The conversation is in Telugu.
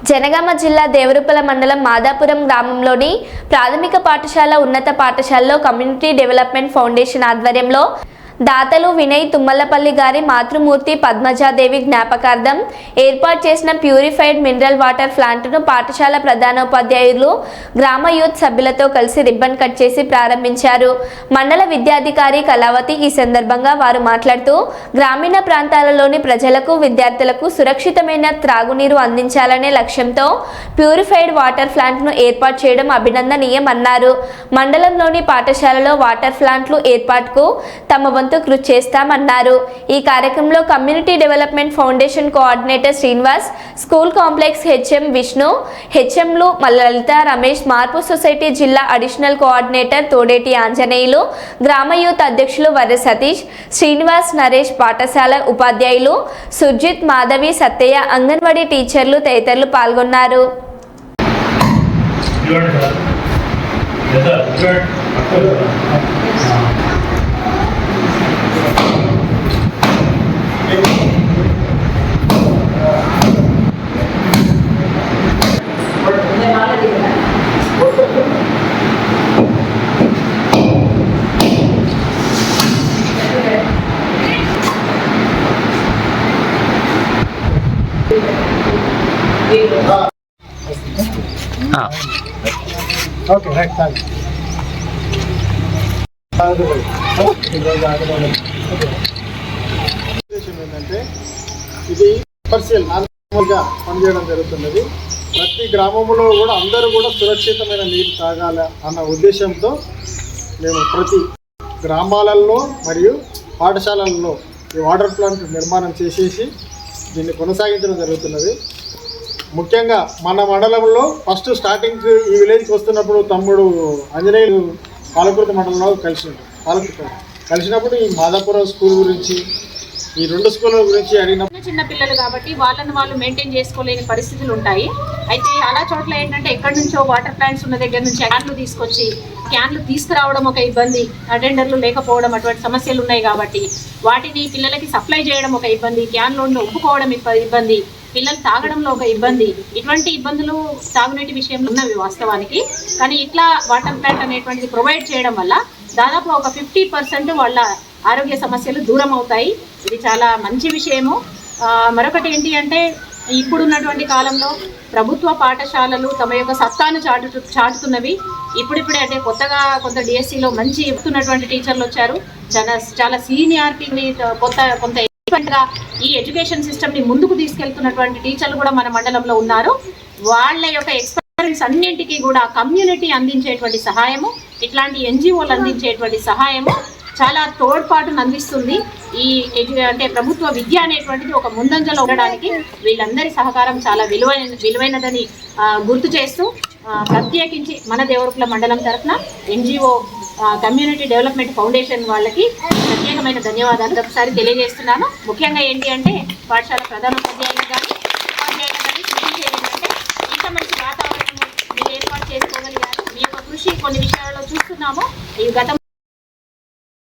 జనగామ జిల్లా దేవరుపల మండలం మాదాపురం గ్రామంలోని ప్రాథమిక పాఠశాల ఉన్నత పాఠశాలలో కమ్యూనిటీ డెవలప్మెంట్ ఫౌండేషన్ ఆధ్వర్యంలో దాతలు వినయ్ తుమ్మలపల్లి గారి మాతృమూర్తి పద్మజాదేవి జ్ఞాపకార్థం ఏర్పాటు చేసిన ప్యూరిఫైడ్ మినరల్ వాటర్ ప్లాంట్ను పాఠశాల ప్రధానోపాధ్యాయులు గ్రామ యూత్ సభ్యులతో కలిసి రిబ్బన్ కట్ చేసి ప్రారంభించారు. మండల విద్యాధికారి కళావతి ఈ సందర్భంగా వారు మాట్లాడుతూ గ్రామీణ ప్రాంతాలలోని ప్రజలకు విద్యార్థులకు సురక్షితమైన త్రాగునీరు అందించాలనే లక్ష్యంతో ప్యూరిఫైడ్ వాటర్ ప్లాంట్ను ఏర్పాటు చేయడం అభినందనీయమన్నారు. మండలంలోని పాఠశాలలో వాటర్ ప్లాంట్లు ఏర్పాటుకు తమ వంతు కృషి చేస్తామన్నారు. ఈ కార్యక్రమంలో community development foundation coordinator Srinivas school complex HM Vishnu హెచ్ఎంలు Lalitha Ramesh మార్పు సొసైటీ జిల్లా అడిషనల్ కోఆర్డినేటర్ తోడేటి ఆంజనేయులు గ్రామ యూత్ అధ్యక్షులు వర్ర సతీష్ శ్రీనివాస్ నరేష్ పాఠశాల ఉపాధ్యాయులు సుర్జిత్ మాధవి సత్తయ్య అంగన్వాడీ టీచర్లు తదితరులు పాల్గొన్నారు. చూడండి సార్ ఓకే రైట్ థ్యాంక్ ఏంటంటే ఇది కమర్షియల్ నార్మల్గా పనిచేయడం జరుగుతున్నది. ప్రతి గ్రామంలో కూడా అందరూ కూడా సురక్షితమైన నీరు తాగాల అన్న ఉద్దేశంతో మేము ప్రతి గ్రామాలలో మరియు పాఠశాలల్లో ఈ వాటర్ ప్లాంట్ నిర్మాణం చేసేసి దీన్ని కొనసాగించడం జరుగుతున్నది. ముఖ్యంగా మన మండలంలో ఫస్ట్ స్టార్టింగ్ ఈ విలేజ్కి వస్తున్నప్పుడు తమ్ముడు ఆంజనేయులు పాలకుర్తి మండలంలో కలిసి పాలకుర్తి. కలిసినప్పుడు ఈ మాదాపురం స్కూల్ గురించి ఈ రెండు స్కూళ్ళ గురించి అడిగిన చిన్న పిల్లలు కాబట్టి వాళ్ళని వాళ్ళు మెయింటైన్ చేసుకోలేని పరిస్థితులు ఉంటాయి. అయితే అలా చోట్ల ఏంటంటే ఎక్కడి నుంచో వాటర్ ప్లాంట్స్ ఉన్న దగ్గర నుంచి క్యాన్లు తీసుకొచ్చి క్యాన్లు తీసుకురావడం ఒక ఇబ్బంది అటెండర్లు లేకపోవడం అటువంటి సమస్యలు ఉన్నాయి కాబట్టి వాటిని పిల్లలకి సప్లై చేయడం ఒక ఇబ్బంది క్యాన్లో ఒప్పుకోవడం ఇబ్బంది. పిల్లలు తాగడంలో ఒక ఇబ్బంది. ఇటువంటి ఇబ్బందులు తాగునీటి విషయంలో ఉన్నవి వాస్తవానికి. కానీ ఇట్లా వాటర్ ప్లాంట్ అనేటువంటిది ప్రొవైడ్ చేయడం వల్ల దాదాపు ఒక ఫిఫ్టీ పర్సెంట్ వాళ్ళ ఆరోగ్య సమస్యలు దూరం అవుతాయి. ఇది చాలా మంచి విషయము. మరొకటి ఏంటి అంటే ఇప్పుడున్నటువంటి కాలంలో ప్రభుత్వ పాఠశాలలు తమ యొక్క సత్తాను చాటు చాటుతున్నవి. ఇప్పుడిప్పుడే అంటే కొత్తగా కొంత డిఎస్సిలో మంచి చెప్తున్నటువంటి టీచర్లు వచ్చారు. చాలా చాలా సీనియారిటీ కొత్త కొంత ఈ ఎడ్యుకేషన్ సిస్టమ్ని ముందుకు తీసుకెళ్తున్నటువంటి టీచర్లు కూడా మన మండలంలో ఉన్నారు. వాళ్ళ యొక్క ఎక్స్పీరియన్స్ అన్నింటికి కూడా కమ్యూనిటీ అందించేటువంటి సహాయము ఇట్లాంటి ఎన్జిఓలు అందించేటువంటి సహాయము చాలా తోడ్పాటును అందిస్తుంది. ఈ అంటే ప్రభుత్వ విద్య అనేటువంటిది ఒక ముందంజలో ఉండడానికి వీళ్ళందరి సహకారం చాలా విలువైన విలువైనదని గుర్తు చేస్తూ ప్రత్యేకించి మన దేవరకుల మండలం తరఫున ఎన్జిఓ కమ్యూనిటీ డెవలప్మెంట్ ఫౌండేషన్ వాళ్ళకి ప్రత్యేకమైన ధన్యవాదాలు ఒకసారి తెలియజేస్తున్నాను. ముఖ్యంగా ఏంటి అంటే పాఠశాల ప్రధానోపాధ్యాయులు కానీ ఉపాధ్యాయులు కానీ కృషి ఇంత మంచి వాతావరణం మీరు ఏర్పాటు చేసుకోగలిగారు. మీ యొక్క కృషి కొన్ని విషయాలలో చూస్తున్నాము. ఈ గతం